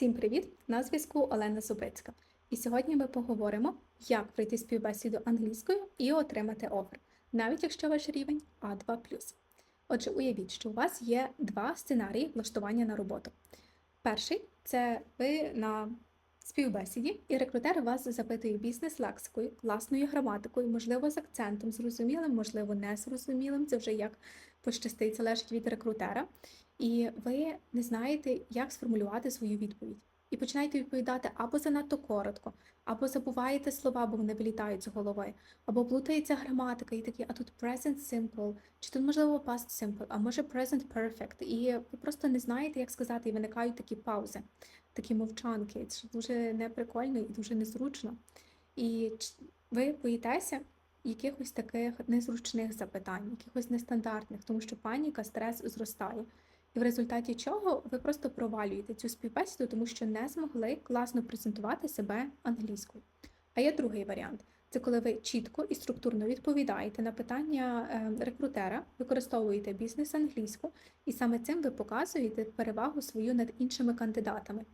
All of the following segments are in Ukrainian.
Всім привіт! На зв'язку Олена Зубицька. І сьогодні ми поговоримо, як пройти співбесіду англійською і отримати офер, навіть якщо ваш рівень А2. Отже, уявіть, що у вас є два сценарії влаштування на роботу. Перший це ви на співбесіді, і рекрутер вас запитує бізнес-лексикою, класною граматикою, можливо, з акцентом зрозумілим, можливо, незрозумілим. Це вже як пощастить, залежить від рекрутера. І ви не знаєте, як сформулювати свою відповідь. І починаєте відповідати або занадто коротко, або забуваєте слова, бо вони вилітають з голови, або плутається граматика, і такі, а тут present simple, чи тут можливо past simple, а може present perfect. І ви просто не знаєте, як сказати, і виникають такі паузи, такі мовчанки. Це дуже неприкольно і дуже незручно. І ви боїтеся якихось таких незручних запитань, якихось нестандартних, тому що паніка, стрес зростає. І в результаті чого ви просто провалюєте цю співбесіду, тому що не змогли класно презентувати себе англійською. А є другий варіант це коли ви чітко і структурно відповідаєте на питання е, рекрутера, використовуєте бізнес англійську, і саме цим ви показуєте перевагу свою над іншими кандидатами.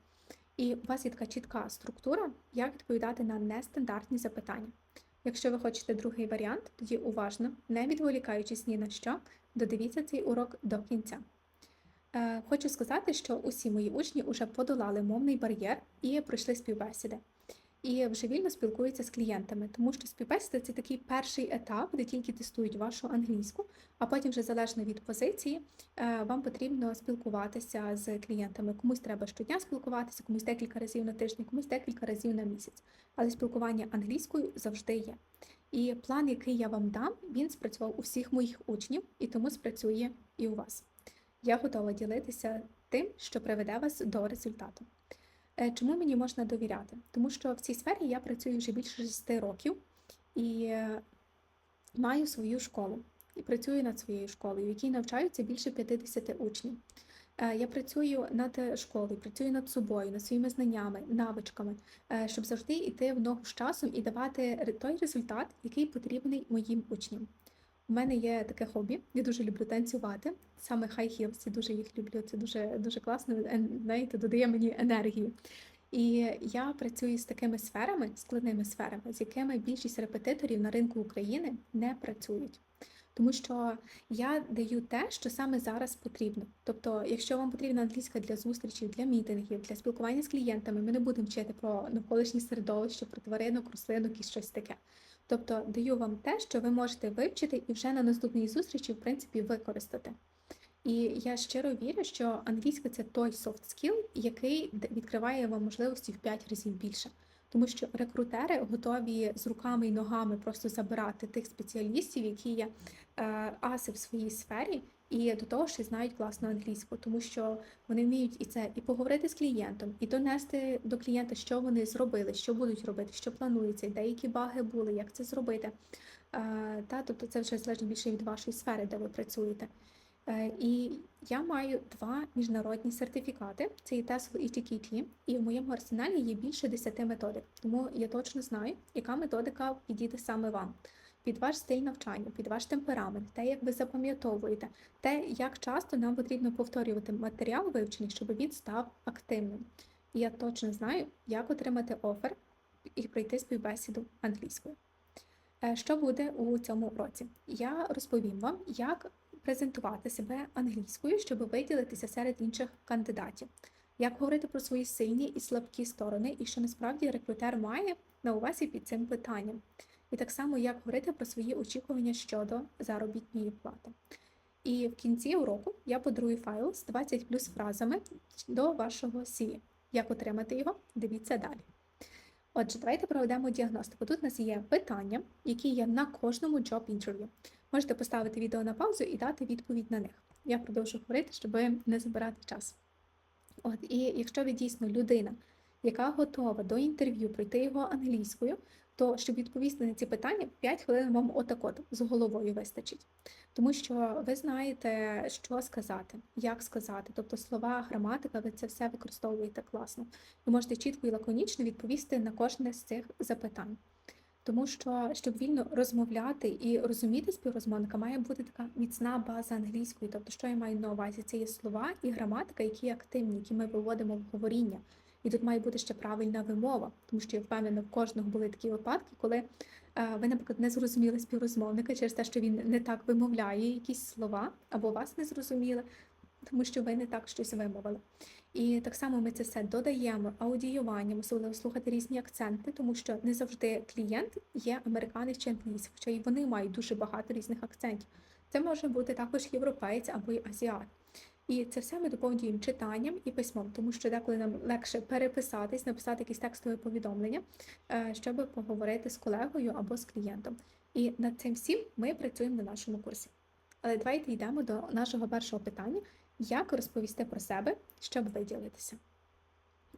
І у вас є така чітка структура, як відповідати на нестандартні запитання. Якщо ви хочете другий варіант, тоді уважно, не відволікаючись ні на що, додивіться цей урок до кінця. Е, хочу сказати, що усі мої учні вже подолали мовний бар'єр і пройшли співбесіди. І вже вільно спілкуються з клієнтами, тому що співбесіда це такий перший етап, де тільки тестують вашу англійську, а потім, вже залежно від позиції, е, вам потрібно спілкуватися з клієнтами. Комусь треба щодня спілкуватися, комусь декілька разів на тиждень, комусь декілька разів на місяць. Але спілкування англійською завжди є. І план, який я вам дам, він спрацював у всіх моїх учнів, і тому спрацює і у вас я готова ділитися тим, що приведе вас до результату. Е, чому мені можна довіряти? Тому що в цій сфері я працюю вже більше 6 років і е, маю свою школу і працюю над своєю школою, в якій навчаються більше 50 учнів. Е, я працюю над школою, працюю над собою, над своїми знаннями, навичками, щоб завжди йти в ногу з часом і давати той результат, який потрібний моїм учням. У мене є таке хобі, я дуже люблю танцювати. Саме high heels, я дуже їх люблю. Це дуже дуже класно, знаєте, додає мені енергію. І я працюю з такими сферами, складними сферами, з якими більшість репетиторів на ринку України не працюють. Тому що я даю те, що саме зараз потрібно. Тобто, якщо вам потрібна англійська для зустрічей, для мітингів, для спілкування з клієнтами, ми не будемо вчити про навколишнє середовище, про тваринок, рослинок і щось таке. Тобто даю вам те, що ви можете вивчити і вже на наступній зустрічі, в принципі, використати. І я щиро вірю, що англійська це той soft skill, який відкриває вам можливості в 5 разів більше. Тому що рекрутери готові з руками і ногами просто забирати тих спеціалістів, які є е, аси в своїй сфері, і до того ж знають класно англійську, тому що вони вміють і це і поговорити з клієнтом, і донести до клієнта, що вони зробили, що будуть робити, що планується, деякі баги були, як це зробити. Та, Тобто це вже залежно більше від вашої сфери, де ви працюєте. Е, і я маю два міжнародні сертифікати: це і TESOL і TKT, і в моєму арсеналі є більше 10 методик, тому я точно знаю, яка методика підійде саме вам під ваш стиль навчання, під ваш темперамент, те, як ви запам'ятовуєте, те, як часто нам потрібно повторювати матеріал вивчений, щоб він став активним. І я точно знаю, як отримати офер і пройти співбесіду англійською. Е, що буде у цьому уроці? Я розповім вам, як презентувати себе англійською, щоб виділитися серед інших кандидатів, як говорити про свої сильні і слабкі сторони, і що насправді рекрутер має на увазі під цим питанням і так само як говорити про свої очікування щодо заробітної плати. І в кінці уроку я подарую файл з 20 плюс фразами до вашого CV. Як отримати його? Дивіться далі. Отже, давайте проведемо діагностику. Тут у нас є питання, які є на кожному job інтерв'ю. Можете поставити відео на паузу і дати відповідь на них. Я продовжу говорити, щоб не забирати час. От, І якщо ви дійсно людина, яка готова до інтерв'ю пройти його англійською, то щоб відповісти на ці питання, 5 хвилин вам отак от з головою вистачить. Тому що ви знаєте, що сказати, як сказати, тобто слова, граматика, ви це все використовуєте класно. Ви можете чітко і лаконічно відповісти на кожне з цих запитань. Тому що, щоб вільно розмовляти і розуміти співрозмовника, має бути така міцна база англійської. Тобто, що я маю на увазі, це є слова і граматика, які активні, які ми виводимо в говоріння І тут має бути ще правильна вимова, тому що я впевнена, в кожного були такі випадки, коли е, ви, наприклад, не зрозуміли співрозмовника через те, що він не так вимовляє якісь слова, або вас не зрозуміли, тому що ви не так щось вимовили. І так само ми це все додаємо аудіюванням, особливо слухати різні акценти, тому що не завжди клієнт є американець чи англійський, хоча і вони мають дуже багато різних акцентів. Це може бути також європеєць або й азіат. І це все ми доповнюємо читанням і письмом, тому що деколи нам легше переписатись, написати якесь текстове повідомлення, е, щоб поговорити з колегою або з клієнтом. І над цим всім ми працюємо на нашому курсі. Але давайте йдемо до нашого першого питання: як розповісти про себе, щоб виділитися?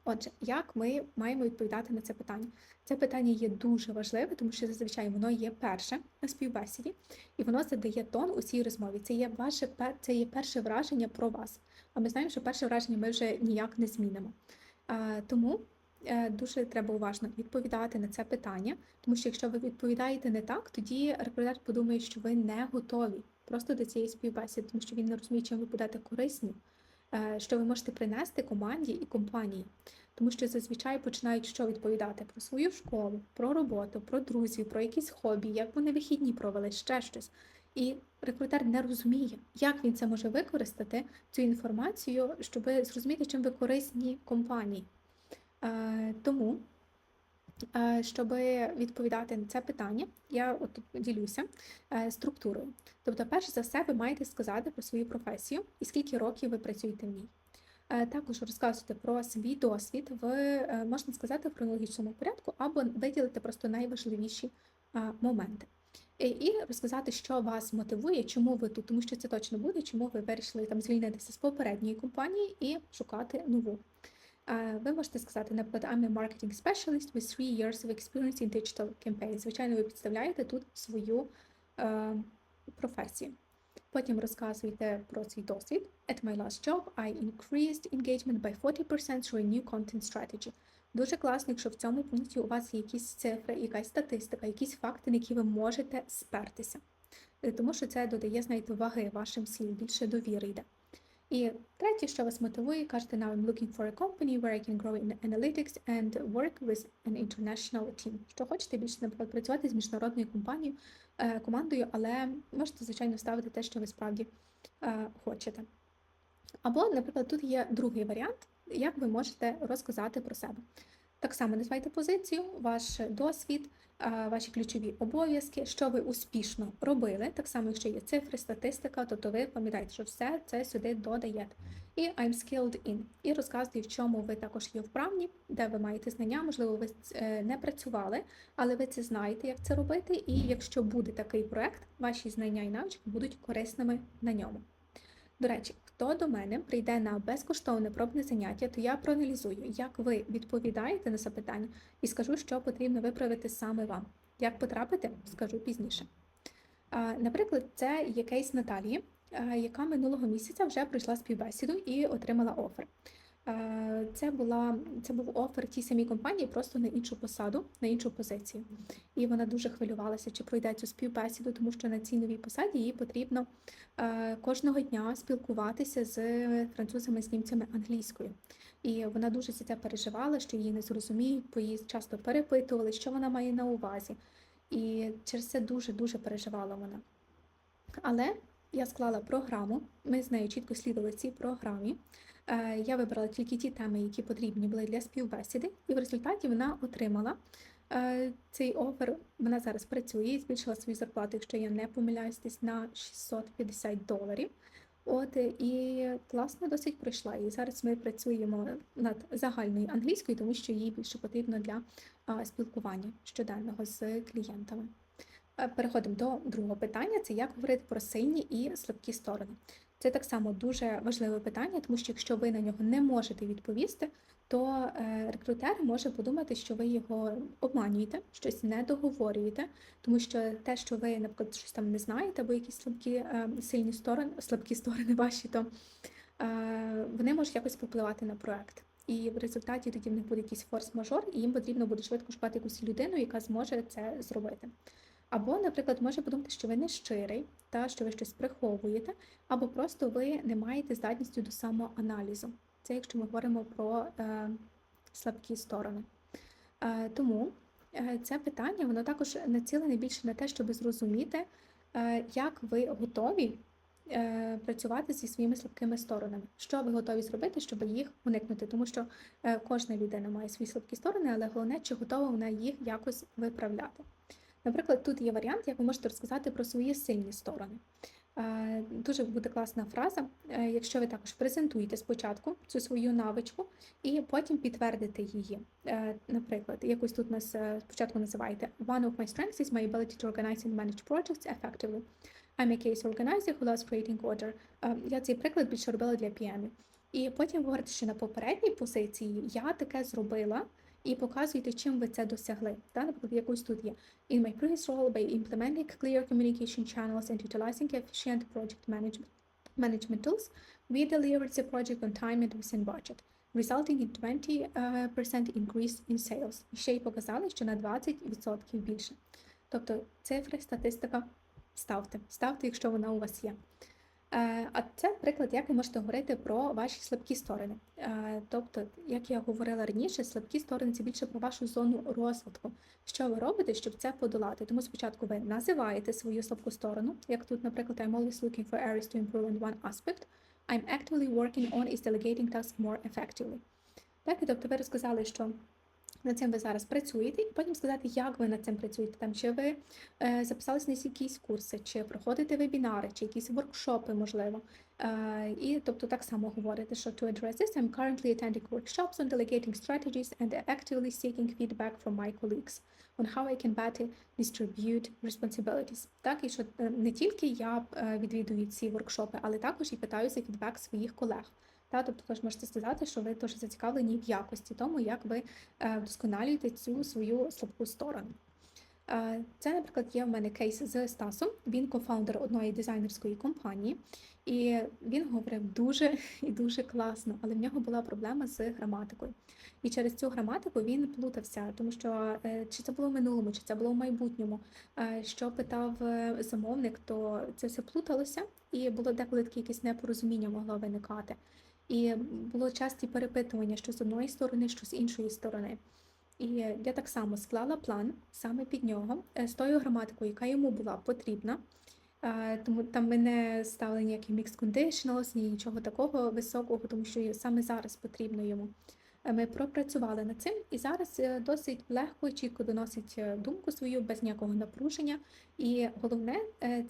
Отже, як ми маємо відповідати на це питання? Це питання є дуже важливе, тому що зазвичай воно є перше на співбесіді, і воно задає тон у цій розмові. Це є ваше це є перше враження про вас. А ми знаємо, що перше враження ми вже ніяк не змінимо. Тому е, дуже треба уважно відповідати на це питання, тому що якщо ви відповідаєте не так, тоді рекрутер подумає, що ви не готові просто до цієї співбесіди, тому що він не розуміє, чим ви будете корисні, що ви можете принести команді і компанії. Тому що зазвичай починають що відповідати про свою школу, про роботу, про друзів, про якісь хобі, як вони вихідні провели, ще щось. І рекрутер не розуміє, як він це може використати, цю інформацію, щоб зрозуміти, чим ви корисні компанії. Е, Тому, е, щоб відповідати на це питання, я от ділюся е, структурою. Тобто, перш за все, ви маєте сказати про свою професію і скільки років ви працюєте в ній. Е, Також розказувати про свій досвід в, е, можна сказати, в хронологічному порядку, або виділити просто найважливіші моменти. І розказати, що вас мотивує, чому ви тут, тому що це точно буде, чому ви вирішили там звільнитися з попередньої компанії і шукати нову. Ви можете сказати, наприклад, I'm a marketing specialist with three years of experience in digital campaigns. Звичайно, ви підставляєте тут свою е, професію. Потім розказуйте про свій досвід. At my last job, I increased engagement by 40% through a new content strategy. Дуже класно, якщо в цьому пункті у вас є якісь цифри, якась статистика, якісь факти, на які ви можете спертися. Е, Тому що це додає, знаєте, ваги вашим слів, більше довіри йде. І третє, що вас мотивує, кажете, now I'm looking for a company where I can grow in analytics and work with an international team. Що хочете більше, наприклад, працювати з міжнародною компанією, е, командою, але можете, звичайно, вставити те, що ви справді е, хочете. Або, наприклад, тут є другий варіант, як ви можете розказати про себе. Так само назвайте позицію, ваш досвід, ваші ключові обов'язки, що ви успішно робили. Так само, якщо є цифри, статистика, то ви пам'ятаєте, що все це сюди додаєте. І I'm skilled in. І розказуйте, в чому ви також є вправні, де ви маєте знання, можливо, ви е, не працювали, але ви це знаєте, як це робити. І якщо буде такий проект, ваші знання і навички будуть корисними на ньому. До речі, хто до мене прийде на безкоштовне пробне заняття, то я проаналізую, як ви відповідаєте на запитання, і скажу, що потрібно виправити саме вам. Як потрапити, скажу пізніше. Наприклад, це є кейс Наталії, яка минулого місяця вже пройшла співбесіду і отримала офер. А, Це, була, це був офер тій самій компанії, просто на іншу посаду, на іншу позицію. І вона дуже хвилювалася, чи пройде цю співбесіду, тому що на цій новій посаді їй потрібно е, кожного дня спілкуватися з французами, з німцями англійською. І вона дуже за це переживала, що її не зрозуміють, бо її часто перепитували, що вона має на увазі. І через це дуже-дуже переживала вона. Але я склала програму, ми з нею чітко слідували цій програмі. Е, Я вибрала тільки ті теми, які потрібні були для співбесіди, і в результаті вона отримала е, цей офер. Вона зараз працює і збільшила свою зарплату, якщо я не помиляюсь, десь на 650 доларів. От і класно досить пройшла. І зараз ми працюємо над загальною англійською, тому що їй більше потрібно для спілкування щоденного з клієнтами. Е, Переходимо до другого питання: це як говорити про сильні і слабкі сторони. Це так само дуже важливе питання, тому що якщо ви на нього не можете відповісти, то е, рекрутер може подумати, що ви його обманюєте, щось не договорюєте, тому що те, що ви, наприклад, щось там не знаєте, або якісь слабкі е, сильні сторони, слабкі сторони ваші, то вони можуть якось впливати на проект. І в результаті тоді в них буде якийсь форс-мажор, і їм потрібно буде швидко шукати якусь людину, яка зможе це зробити. Або, наприклад, може подумати, що ви не щирий, та що ви щось приховуєте, або просто ви не маєте здатністю до самоаналізу. Це якщо ми говоримо про е, слабкі сторони. Е, Тому е, це питання воно також націлене більше на те, щоб зрозуміти, е, як ви готові е, працювати зі своїми слабкими сторонами. Що ви готові зробити, щоб їх уникнути? Тому що е, кожна людина має свої слабкі сторони, але головне, чи готова вона їх якось виправляти. Наприклад, тут є варіант, як ви можете розказати про свої сильні сторони. Дуже буде класна фраза, е, якщо ви також презентуєте спочатку цю свою навичку і потім підтвердите її. Е, Наприклад, якось тут нас е, спочатку називаєте One of my strengths is my ability to organize and manage projects effectively. I'm a case organizer who loves creating order. Я цей приклад більше робила для PM. І потім ви говорите, що на попередній позиції я таке зробила, і показуєте, чим ви це досягли. Та, наприклад, якось тут є. In my previous role, by implementing clear communication channels and utilizing efficient project management, management tools, we delivered the project on time and within budget, resulting in 20% increase in sales. І ще й показали, що на 20% більше. Тобто цифри, статистика ставте. Ставте, якщо вона у вас є. Е, А це приклад, як ви можете говорити про ваші слабкі сторони. Е, Тобто, як я говорила раніше, слабкі сторони це більше про вашу зону розвитку. Що ви робите, щоб це подолати? Тому спочатку ви називаєте свою слабку сторону, як тут, наприклад, I'm always looking for areas to improve in one aspect. I'm actively working on is delegating tasks more effectively. Так, тобто ви розказали, що над цим ви зараз працюєте, і потім сказати, як ви над цим працюєте. Там чи ви е, записались на якісь курси, чи проходите вебінари, чи якісь воркшопи, можливо. Е, і тобто так само говорите, що to address this, I'm currently attending workshops on delegating strategies and actively seeking feedback from my colleagues on how I can better distribute responsibilities. Так, і що е, не тільки я е, відвідую ці воркшопи, але також і питаюся фідбек своїх колег. Та, тобто ви ж можете сказати, що ви дуже зацікавлені в якості тому, як ви е, вдосконалюєте цю свою слабку сторону. Е, Це, наприклад, є в мене кейс з Стасом. Він кофаундер одної дизайнерської компанії, і він говорив дуже і дуже класно, але в нього була проблема з граматикою. І через цю граматику він плутався, тому що е, чи це було в минулому, чи це було в майбутньому. Що питав замовник, то це все плуталося, і було деколи таке якесь непорозуміння могло виникати. І було часті перепитування, що з одної сторони, що з іншої сторони. І я так само склала план саме під нього е, з тою граматикою, яка йому була потрібна. Тому там ми не ставили ніякий мікс conditionals, ні нічого такого високого, тому що саме зараз потрібно йому. Е, Ми пропрацювали над цим і зараз е, досить легко і чітко доносить е, думку свою без ніякого напруження. І головне,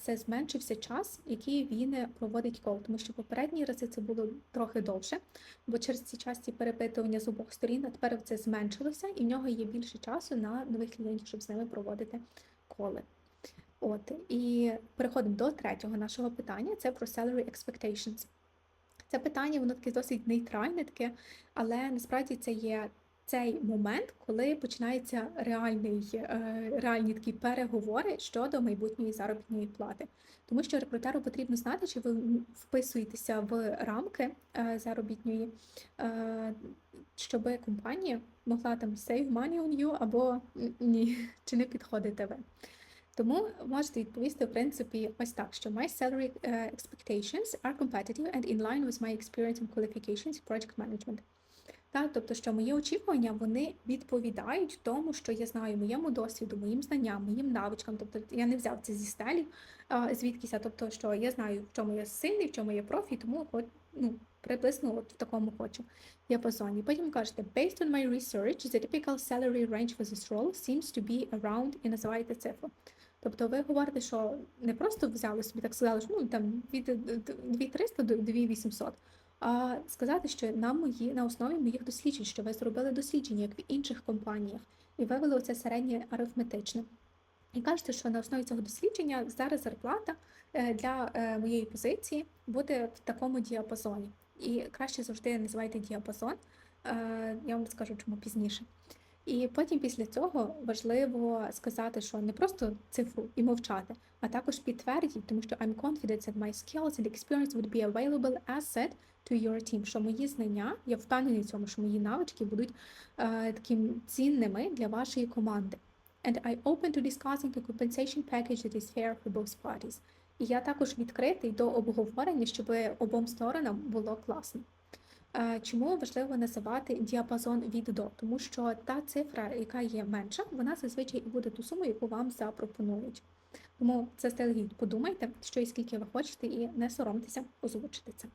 це зменшився час, який він проводить кол, тому що попередні рази це було трохи довше, бо через ці часті перепитування з обох сторін, а тепер це зменшилося, і в нього є більше часу на нових клієнтів, щоб з ними проводити коли. От і переходимо до третього нашого питання: це про salary expectations. Це питання, воно таке досить нейтральне, таке, але насправді це є цей момент, коли починається реальний, е, реальні такі переговори щодо майбутньої заробітної плати. Тому що рекрутеру потрібно знати, чи ви вписуєтеся в рамки е, заробітної, е, щоб компанія могла там save money on you або ні, чи не підходите ви. Тому можете відповісти, в принципі, ось так, що my salary е, expectations are competitive and in line with my experience and qualifications in project management. Так, тобто, що мої очікування вони відповідають тому, що я знаю моєму досвіду, моїм знанням, моїм навичкам. Тобто я не взяв це зі стелі а, звідкись, тобто, що я знаю, в чому я сильний, в чому я профі, тому от, ну, приблизно от в такому хочу діапазоні. Потім кажете, based on my research, the typical salary range for this role seems to be around і називаєте цифру. Тобто ви говорите, що не просто взяли собі, так сказали, що ну там від 2300 до 2800, а сказати, що на мої на основі моїх досліджень, що ви зробили дослідження, як в інших компаніях, і вивели оце середнє арифметичне. І кажете, що на основі цього дослідження зараз зарплата е, для е, моєї позиції буде в такому діапазоні. І краще завжди називайте діапазон. Е, Я вам скажу, чому пізніше. І потім після цього важливо сказати, що не просто цифру і мовчати, а також підтвердіть, тому що I'm confident that my skills and experience would be available asset to your team, що мої знання, я впевнений в цьому, що мої навички будуть е, таким цінними для вашої команди. And I open to discussing a compensation package that is fair for both parties. І я також відкритий до обговорення, щоб обом сторонам було класно. Чому важливо називати діапазон від до? Тому що та цифра, яка є менша, вона зазвичай буде ту суму, яку вам запропонують. Тому заздалегідь подумайте, що і скільки ви хочете, і не соромтеся озвучити це.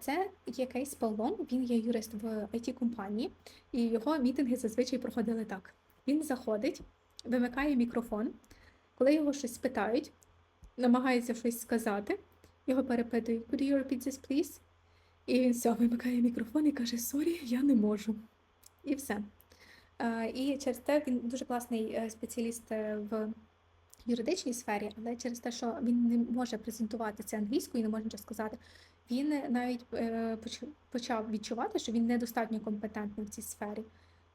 Це є кейс Павлон, він є юрист в it компанії і його мітинги зазвичай проходили так: він заходить, вимикає мікрофон, коли його щось питають, намагається щось сказати, його перепитують Could you repeat this, please? І він все, вимикає мікрофон і каже: Сорі, я не можу. І все. І через те він дуже класний е, спеціаліст е, в юридичній сфері, але через те, що він не може презентувати це англійською, не може нічого сказати, він навіть е, почав відчувати, що він недостатньо компетентний в цій сфері.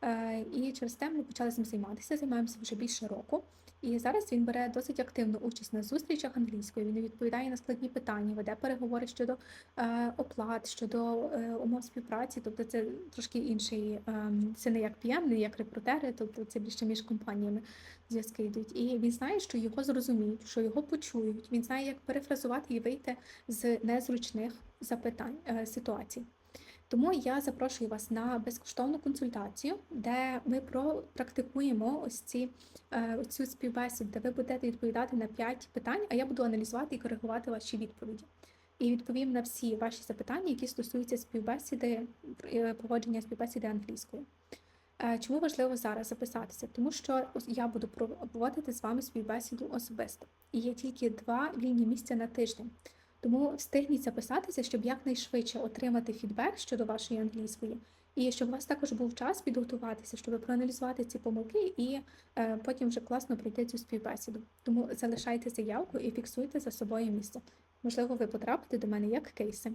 Е, І через те ми почали з ним займатися, займаємося вже більше року. І зараз він бере досить активну участь на зустрічах англійською. Він відповідає на складні питання, веде переговори щодо е, оплат, щодо е, умов співпраці. Тобто це трошки інший, ем, це не як PM, не як рекрутери, тобто це більше між компаніями зв'язки йдуть. І він знає, що його зрозуміють, що його почують. Він знає, як перефразувати і вийти з незручних запитань ситуацій. Тому я запрошую вас на безкоштовну консультацію, де ми практикуємо ось ці е, цю співбесіду, де ви будете відповідати на 5 питань, а я буду аналізувати і коригувати ваші відповіді. І відповім на всі ваші запитання, які стосуються співбесіди, е, поводження співбесіди англійською. Е, Чому важливо зараз записатися? Тому що я буду проводити з вами співбесіду особисто. І є тільки два вільні місця на тиждень. Тому встигніть записатися, щоб якнайшвидше отримати фідбек щодо вашої англійської, і щоб у вас також був час підготуватися, щоб проаналізувати ці помилки і е, потім вже класно пройти цю співбесіду. Тому залишайте заявку і фіксуйте за собою місце. Можливо, ви потрапите до мене як кейси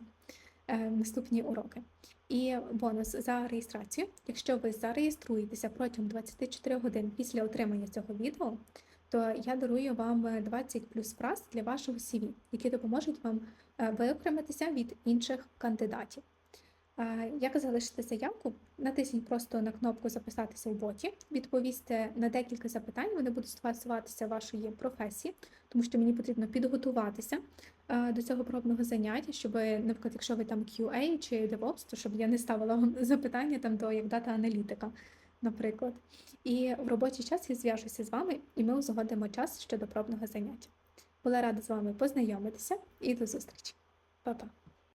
е, наступні уроки. І бонус за реєстрацію. Якщо ви зареєструєтеся протягом 24 годин після отримання цього відео, то я дарую вам 20 плюс фраз для вашого CV, які допоможуть вам е, виокремитися від інших кандидатів. Е, Як залишити заявку? Натисніть просто на кнопку Записатися в боті, відповісти на декілька запитань. Вони будуть стосуватися вашої професії, тому що мені потрібно підготуватися е, до цього пробного заняття, щоб, наприклад, якщо ви там QA чи DevOps, то щоб я не ставила вам запитання там до як дата-аналітика, наприклад. І в робочий час я зв'яжуся з вами, і ми узгодимо час щодо пробного заняття. Була рада з вами познайомитися і до зустрічі. Па-па!